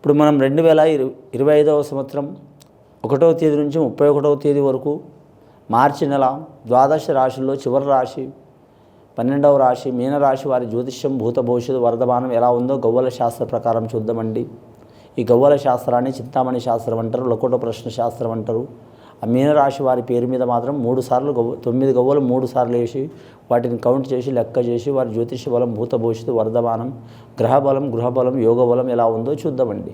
ఇప్పుడు మనం రెండు వేల ఇరు ఇరవై ఐదవ సంవత్సరం ఒకటవ తేదీ నుంచి ముప్పై ఒకటవ తేదీ వరకు మార్చి నెల ద్వాదశ రాశుల్లో చివరి రాశి పన్నెండవ రాశి మీనరాశి వారి జ్యోతిష్యం భూత భవిష్యత్తు వర్ధమానం ఎలా ఉందో గవ్వల శాస్త్ర ప్రకారం చూద్దామండి. ఈ గవ్వల శాస్త్రాన్ని చింతామణి శాస్త్రం అంటారు లకోట ప్రశ్న శాస్త్రం అంటారు. ఆ మీనరాశి వారి పేరు మీద మాత్రం మూడు సార్లు గవ్వ తొమ్మిది గవ్వలు మూడు సార్లు వేసి వాటిని కౌంట్ చేసి లెక్క చేసి వారి జ్యోతిష బలం భూతభవిష్యత్తు వర్ధమానం గ్రహ బలం యోగ బలం ఎలా ఉందో చూద్దామండి.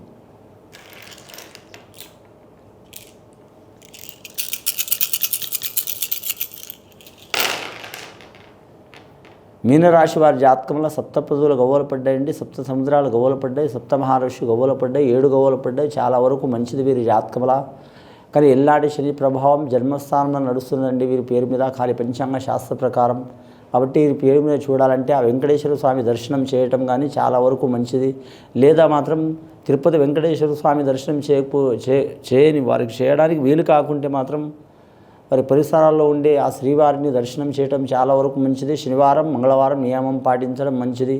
మీనరాశి వారి జాతకంలో సప్తపదులు గవ్వలు పడ్డాయండి సప్త సముద్రాలు గవ్వలు పడ్డాయి సప్త మహారాశి గవ్వలు పడ్డాయి ఏడు గవ్వలు పడ్డాయి చాలా వరకు మంచిది వీరి జాతకంలో. కానీ ఎల్లాడి శని ప్రభావం జన్మస్థానంలో నడుస్తుందండి. వీరి పేరు మీద ఖాళీ పంచాంగ శాస్త్ర ప్రకారం. కాబట్టి వీరి పేరు మీద చూడాలంటే ఆ వెంకటేశ్వర స్వామి దర్శనం చేయటం కానీ చాలా వరకు మంచిది. లేదా మాత్రం తిరుపతి వెంకటేశ్వర స్వామి దర్శనం చేయకపో చే చేయని వారికి చేయడానికి వీలు కాకుంటే మాత్రం వారి పరిసరాల్లో ఉండే ఆ శ్రీవారిని దర్శనం చేయటం చాలా వరకు మంచిది. శనివారం మంగళవారం నియమం పాటించడం మంచిది.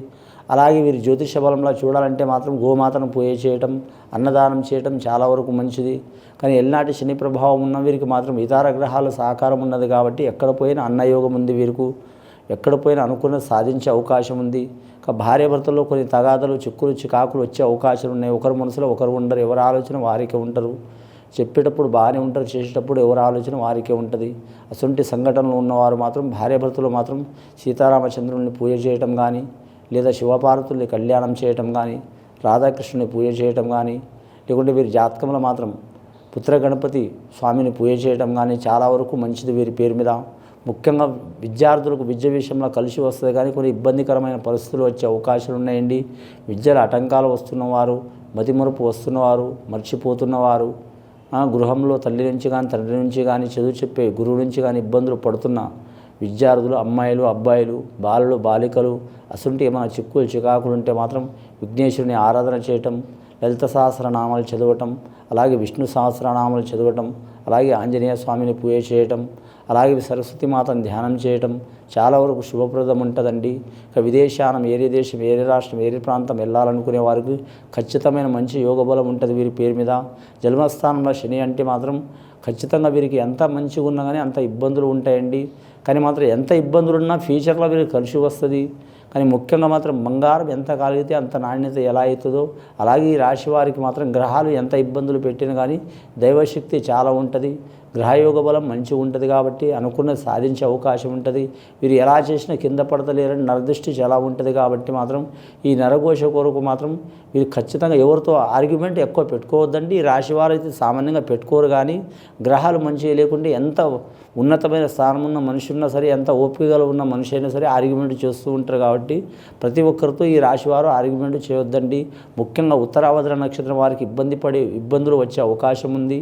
అలాగే వీరి జ్యోతిష బలంలో చూడాలంటే మాత్రం గోమాతను పూజ చేయటం అన్నదానం చేయటం చాలా వరకు మంచిది. కానీ ఎల్నాటి శని ప్రభావం ఉన్న వీరికి మాత్రం ఇతర గ్రహాల సహకారం ఉన్నది కాబట్టి ఎక్కడ పోయినా అన్నయోగం ఉంది వీరికి. ఎక్కడ పోయినా అనుకున్న సాధించే అవకాశం ఉంది. ఇక భార్య భర్తల్లో కొన్ని తగాదలు చిక్కులు చికాకులు వచ్చే అవకాశాలు ఉన్నాయి. ఒకరి మనసులో ఒకరు ఉండరు. ఎవరి ఆలోచన వారికే ఉంటారు. చెప్పేటప్పుడు బాగానే ఉంటారు. చేసేటప్పుడు ఎవరి ఆలోచన వారికే ఉంటుంది. అటువంటి సంఘటనలు ఉన్నవారు మాత్రం భార్యాభర్తలు మాత్రం సీతారామచంద్రుని పూజ చేయటం కానీ లేదా శివపార్వతుల్ని కళ్యాణం చేయటం కానీ రాధాకృష్ణుని పూజ చేయటం కానీ లేకుంటే వీరి జాతకంలో మాత్రం పుత్ర గణపతి స్వామిని పూజ చేయటం కానీ చాలా వరకు మంచిది వీరి పేరు మీద. ముఖ్యంగా విద్యార్థులకు విద్య విషయంలో కలిసి వస్తుంది కానీ కొన్ని ఇబ్బందికరమైన పరిస్థితులు వచ్చే అవకాశాలు ఉన్నాయండి. విద్యలో ఆటంకాలు వస్తున్నవారు మతిమరుపు వస్తున్నవారు మర్చిపోతున్నవారు ఆ, గృహంలో తల్లి నుంచి కానీ తండ్రి నుంచి కానీ చదువు చెప్పే గురువు నుంచి కానీ ఇబ్బందులు పడుతున్న విద్యార్థులు అమ్మాయిలు అబ్బాయిలు బాలులు బాలికలు అసుంటి ఏమైనా చిక్కులు చికాకులు ఉంటే మాత్రం విఘ్నేశ్వరుని ఆరాధన చేయటం లలిత సహస్రనామాలు చదవటం అలాగే విష్ణు సహస్రనామాలు చదవటం అలాగే ఆంజనేయ స్వామిని పూజ చేయటం అలాగే సరస్వతి మాతను ధ్యానం చేయటం చాలా వరకు శుభప్రదం ఉంటుందండి. ఇక విదేశానం ఏరే దేశం ఏరే రాష్ట్రం ఏరే ప్రాంతం వెళ్ళాలనుకునే వారికి ఖచ్చితమైన మంచి యోగ బలం ఉంటుంది వీరి పేరు మీద. జన్మస్థానంలో శని అంటే మాత్రం ఖచ్చితంగా వీరికి ఎంత మంచిగా ఉన్నా కానీ అంత ఇబ్బందులు ఉంటాయండి. కానీ మాత్రం ఎంత ఇబ్బందులు ఉన్నా ఫ్యూచర్లో వీరికి కలిసి వస్తుంది. కానీ ముఖ్యంగా మాత్రం బంగారం ఎంత కలిగితే అంత నాణ్యత ఎలా అవుతుందో అలాగే ఈ రాశి వారికి మాత్రం గ్రహాలు ఎంత ఇబ్బందులు పెట్టినా కానీ దైవశక్తి చాలా ఉంటుంది. గ్రహయోగ బలం మంచిగా ఉంటుంది కాబట్టి అనుకున్నది సాధించే అవకాశం ఉంటుంది. వీరు ఎలా చేసినా కింద పడతలేరని నరదృష్టి చాలా ఉంటుంది కాబట్టి మాత్రం ఈ నరఘోష కొరకు మాత్రం వీరు ఖచ్చితంగా ఎవరితో ఆర్గ్యుమెంట్ ఎక్కువ పెట్టుకోవద్దండి. ఈ రాశి వారు అయితే సామాన్యంగా పెట్టుకోరు కానీ గ్రహాలు మంచిగా లేకుంటే ఎంత ఉన్నతమైన స్థానం ఉన్న మనిషి ఉన్నా సరే ఎంత ఓపికగల ఉన్న మనిషి అయినా సరే ఆర్గ్యుమెంట్ చేస్తూ ఉంటారు కాబట్టి ప్రతి ఒక్కరితో ఈ రాశి వారు ఆర్గ్యుమెంట్ చేయొద్దండి. ముఖ్యంగా ఉత్తరావద్ర నక్షత్రం వారికి ఇబ్బంది పడే ఇబ్బందులు వచ్చే అవకాశం ఉంది.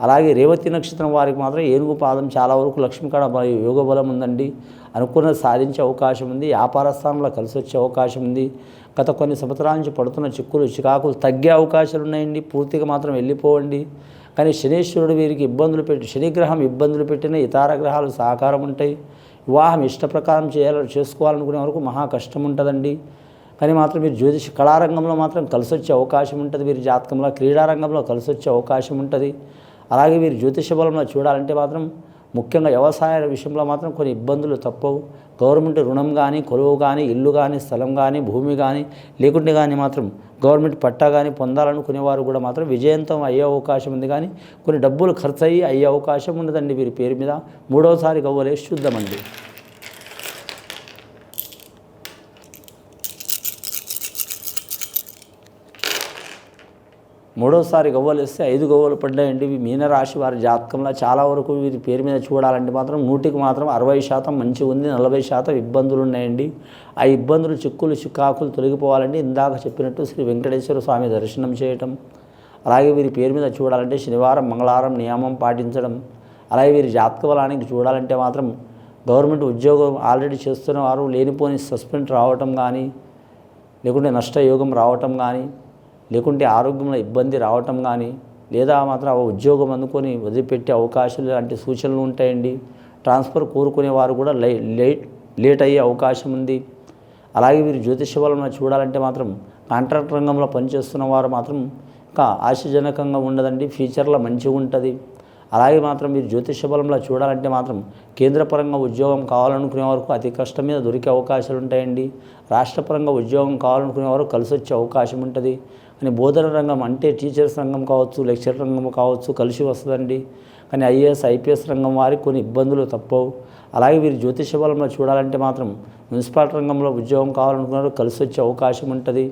అలాగే రేవతి నక్షత్రం వారికి మాత్రం ఏనుగు పాదం చాలా వరకు లక్ష్మీకాడ మరియు యోగ బలం ఉందండి. అనుకున్న సాధించే అవకాశం ఉంది. వ్యాపార స్థానంలో కలిసి వచ్చే అవకాశం ఉంది. గత కొన్ని సంవత్సరాల నుంచి పడుతున్న చిక్కులు చికాకులు తగ్గే అవకాశాలు ఉన్నాయండి. పూర్తిగా మాత్రం వెళ్ళిపోవండి. కానీ శనీశ్వరుడు వీరికి ఇబ్బందులు పెట్టి శనిగ్రహం ఇబ్బందులు పెట్టిన ఇతర గ్రహాలు సహకారం ఉంటాయి. వివాహం ఇష్ట ప్రకారం చేయాలి చేసుకోవాలనుకునే వరకు మహా కష్టం ఉంటుందండి. కానీ మాత్రం మీరు జ్యోతిష కళారంగంలో మాత్రం కలిసి వచ్చే అవకాశం ఉంటుంది. వీరి జాతకంలో క్రీడారంగంలో కలిసి వచ్చే అవకాశం ఉంటుంది. అలాగే వీరు జ్యోతిష బలంలో చూడాలంటే మాత్రం ముఖ్యంగా వ్యవసాయ విషయంలో మాత్రం కొన్ని ఇబ్బందులు తప్పవు. గవర్నమెంట్ రుణం కానీ కొలువు కానీ ఇల్లు కానీ స్థలం కానీ భూమి కానీ లేకుంటే కానీ మాత్రం గవర్నమెంట్ పట్టా కానీ పొందాలనుకునేవారు కూడా మాత్రం విజయంతం అయ్యే అవకాశం ఉంది. కానీ కొన్ని డబ్బులు ఖర్చు అయ్యి అయ్యే అవకాశం ఉండదండి వీరి పేరు మీద. మూడవసారి గవ్వలేసి చూద్దామండి. మూడోసారి గవ్వలు ఇస్తే ఐదు గవ్వలు పడ్డాయండి. ఇవి మీనరాశి వారి జాతకంలో చాలా వరకు వీరి పేరు మీద చూడాలంటే మాత్రం నూటికి మాత్రం అరవై శాతం మంచిగా ఉంది నలభై శాతం ఇబ్బందులు ఉన్నాయండి. ఆ ఇబ్బందులు చిక్కులు చిక్కాకులు తొలగిపోవాలంటే ఇందాక చెప్పినట్టు శ్రీ వెంకటేశ్వర స్వామి దర్శనం చేయటం అలాగే వీరి పేరు మీద చూడాలంటే శనివారం మంగళవారం నియమం పాటించడం అలాగే వీరి జాతక బలానికి చూడాలంటే మాత్రం గవర్నమెంట్ ఉద్యోగం ఆల్రెడీ చేస్తున్న వారు లేనిపోని సస్పెండ్ రావటం కానీ లేకుంటే నష్టయోగం రావటం కానీ లేకుంటే ఆరోగ్యంలో ఇబ్బంది రావటం కానీ లేదా మాత్రం ఆ ఉద్యోగం అందుకొని వదిలిపెట్టే అవకాశాలు లాంటి సూచనలు ఉంటాయండి. ట్రాన్స్ఫర్ కోరుకునే వారు కూడా లై లేట్ లేట్ అయ్యే అవకాశం ఉంది. అలాగే వీరు జ్యోతిష బలంలో చూడాలంటే మాత్రం కాంట్రాక్ట్ రంగంలో పనిచేస్తున్న వారు మాత్రం ఇంకా ఆశాజనకంగా ఉండదండి. ఫ్యూచర్లో మంచిగా ఉంటుంది. అలాగే మాత్రం మీరు జ్యోతిష బలంలో చూడాలంటే మాత్రం కేంద్రపరంగా ఉద్యోగం కావాలనుకునే వరకు అతి కష్టం మీద దొరికే అవకాశాలు ఉంటాయండి. రాష్ట్రపరంగా ఉద్యోగం కావాలనుకునే వరకు కలిసి వచ్చే అవకాశం ఉంటుంది. కానీ బోధన రంగం అంటే టీచర్స్ రంగం కావచ్చు లెక్చర్ రంగం కావచ్చు కలిసి వస్తుందండి. కానీ ఐఏఎస్ ఐపీఎస్ రంగం వారికి కొన్ని ఇబ్బందులు తప్పవు. అలాగే వీరు జ్యోతిష బలంలో చూడాలంటే మాత్రం మున్సిపాలిటీ రంగంలో ఉద్యోగం కావాలనుకున్నారు కలిసి వచ్చే అవకాశం ఉంటుంది.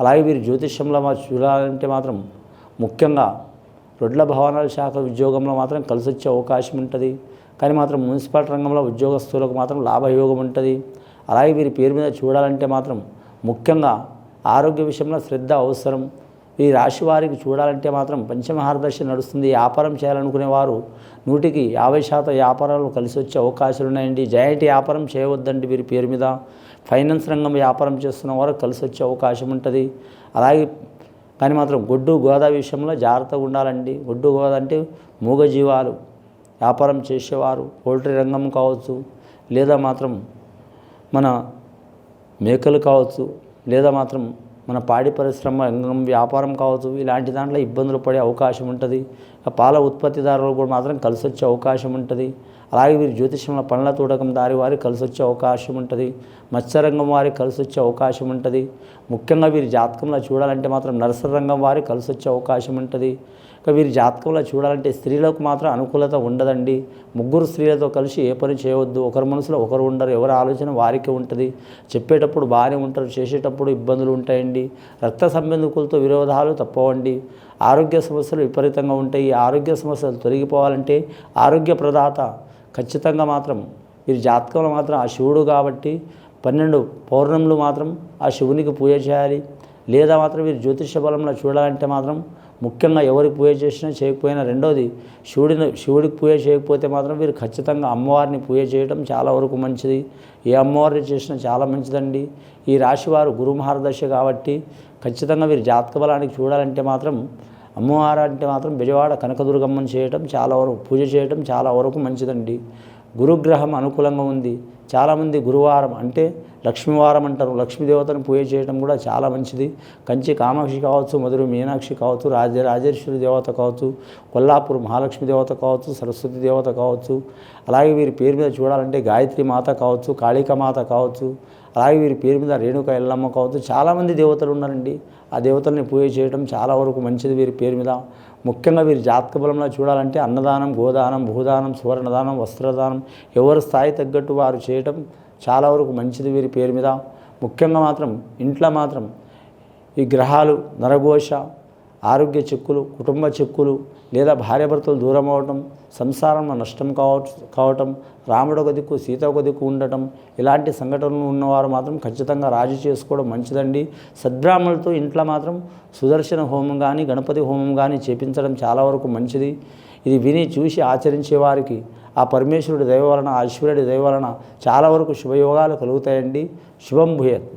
అలాగే వీరు జ్యోతిష్యంలో చూడాలంటే మాత్రం ముఖ్యంగా రొడ్ల భవనాల శాఖ ఉద్యోగంలో మాత్రం కలిసి వచ్చే అవకాశం ఉంటుంది. కానీ మాత్రం మున్సిపాలిటీ రంగంలో ఉద్యోగస్తులకు మాత్రం లాభయోగం ఉంటుంది. అలాగే వీరి పేరు మీద చూడాలంటే మాత్రం ముఖ్యంగా ఆరోగ్య విషయంలో శ్రద్ధ అవసరం. ఈ రాశి వారికి చూడాలంటే మాత్రం పంచమహారదర్శి నడుస్తుంది. వ్యాపారం చేయాలనుకునే వారు నూటికి యాభై శాతం వ్యాపారాలు కలిసి వచ్చే అవకాశాలు ఉన్నాయండి. జాయింట్ వ్యాపారం చేయవద్దండి వీరి పేరు మీద. ఫైనాన్స్ రంగం వ్యాపారం చేస్తున్న వారు కలిసి వచ్చే అవకాశం ఉంటుంది. అలాగే కానీ మాత్రం గొడ్డు గోదా విషయంలో జాగ్రత్తగా ఉండాలండి. గొడ్డు గోదా అంటే మూగజీవాలు. వ్యాపారం చేసేవారు పౌల్ట్రీ రంగం కావచ్చు లేదా మాత్రం మన మేకలు కావచ్చు లేదా మాత్రం మన పాడి పరిశ్రమ రంగం వ్యాపారం కావచ్చు ఇలాంటి దాంట్లో ఇబ్బందులు పడే అవకాశం ఉంటుంది. పాల ఉత్పత్తిదారులు కూడా మాత్రం కలిసి వచ్చే అవకాశం ఉంటుంది. అలాగే వీరు జ్యోతిష్యంలో పండ్ల తూడకం దారి వారికి కలిసి వచ్చే అవకాశం ఉంటుంది. మత్స్యరంగం వారికి కలిసి వచ్చే అవకాశం ఉంటుంది. ముఖ్యంగా వీరి జాతకంలో చూడాలంటే మాత్రం నర్సరీ రంగం వారికి కలిసి వచ్చే అవకాశం ఉంటుంది. వీరి జాతకంలో చూడాలంటే స్త్రీలకు మాత్రం అనుకూలత ఉండదండి. ముగ్గురు స్త్రీలతో కలిసి ఏ పని చేయవద్దు. ఒకరి మనసులో ఒకరు ఉండరు. ఎవరి ఆలోచన వారికి ఉంటుంది. చెప్పేటప్పుడు బాగానే ఉంటారు. చేసేటప్పుడు ఇబ్బందులు ఉంటాయండి. రక్త సంబంధికులతో విరోధాలు తప్పవండి. ఆరోగ్య సమస్యలు విపరీతంగా ఉంటాయి. ఈ ఆరోగ్య సమస్యలు తొలగిపోవాలంటే ఆరోగ్య ప్రదాత ఖచ్చితంగా మాత్రం వీరి జాతకంలో మాత్రం ఆ శివుడు కాబట్టి పన్నెండు పౌర్ణములు మాత్రం ఆ శివునికి పూజ చేయాలి. లేదా మాత్రం వీరు జ్యోతిష బలంలో చూడాలంటే మాత్రం ముఖ్యంగా ఎవరికి పూజ చేసినా చేయకపోయినా రెండోది శివుడిని శివుడికి పూజ చేయకపోతే మాత్రం వీరు ఖచ్చితంగా అమ్మవారిని పూజ చేయడం చాలా వరకు మంచిది. ఏ అమ్మవారిని చేసినా చాలా మంచిదండి. ఈ రాశివారు గురు మహారదశ కాబట్టి ఖచ్చితంగా వీరు జాతక బలానికి చూడాలంటే మాత్రం అమ్మవారు అంటే మాత్రం బెజవాడ కనకదుర్గమ్మని చేయటం చాలా వరకు పూజ చేయటం చాలా వరకు మంచిదండి. గురుగ్రహం అనుకూలంగా ఉంది. చాలామంది గురువారం అంటే లక్ష్మీవారం అంటారు. లక్ష్మీదేవతను పూజ చేయడం కూడా చాలా మంచిది. కంచి కామాక్షి కావచ్చు మధుర మీనాక్షి కావచ్చు రాజ రాజేశ్వరి దేవత కావచ్చు కొల్లాపూర్ మహాలక్ష్మి దేవత కావచ్చు సరస్వతి దేవత కావచ్చు. అలాగే వీరి పేరు మీద చూడాలంటే గాయత్రి మాత కావచ్చు కాళిక మాత కావచ్చు. అలాగే వీరి పేరు మీద రేణుక ఎల్లమ్మ కావచ్చు. చాలామంది దేవతలు ఉన్నారండి. ఆ దేవతల్ని పూజ చేయడం చాలా వరకు మంచిది వీరి పేరు మీద. ముఖ్యంగా వీరి జాతక బలంలో చూడాలంటే అన్నదానం గోదానం భూదానం సువర్ణదానం వస్త్రదానం ఎవరి స్థాయి తగ్గట్టు వారు చేయటం చాలా వరకు మంచిది వీరి పేరు మీద. ముఖ్యంగా మాత్రం ఇంట్లో మాత్రం ఈ గ్రహాలు నరఘోష ఆరోగ్య చిక్కులు కుటుంబ చిక్కులు లేదా భార్యాభర్తలు దూరం అవటం సంసారంలో నష్టం కావచ్చు కావటం రాముడు ఒక దిక్కు సీత ఒక దిక్కు ఉండటం ఇలాంటి సంఘటనలు ఉన్నవారు మాత్రం ఖచ్చితంగా రాజు చేసుకోవడం మంచిదండి. సద్బ్రాహ్మణులతో ఇంట్లో మాత్రం సుదర్శన హోమం కానీ గణపతి హోమం కానీ చేపించడం చాలా వరకు మంచిది. ఇది విని చూసి ఆచరించే వారికి ఆ పరమేశ్వరుడి దయ వలన ఆ ఈశ్వరుడి దయ వలన చాలా వరకు శుభయోగాలు కలుగుతాయండి. శుభం భూయత్.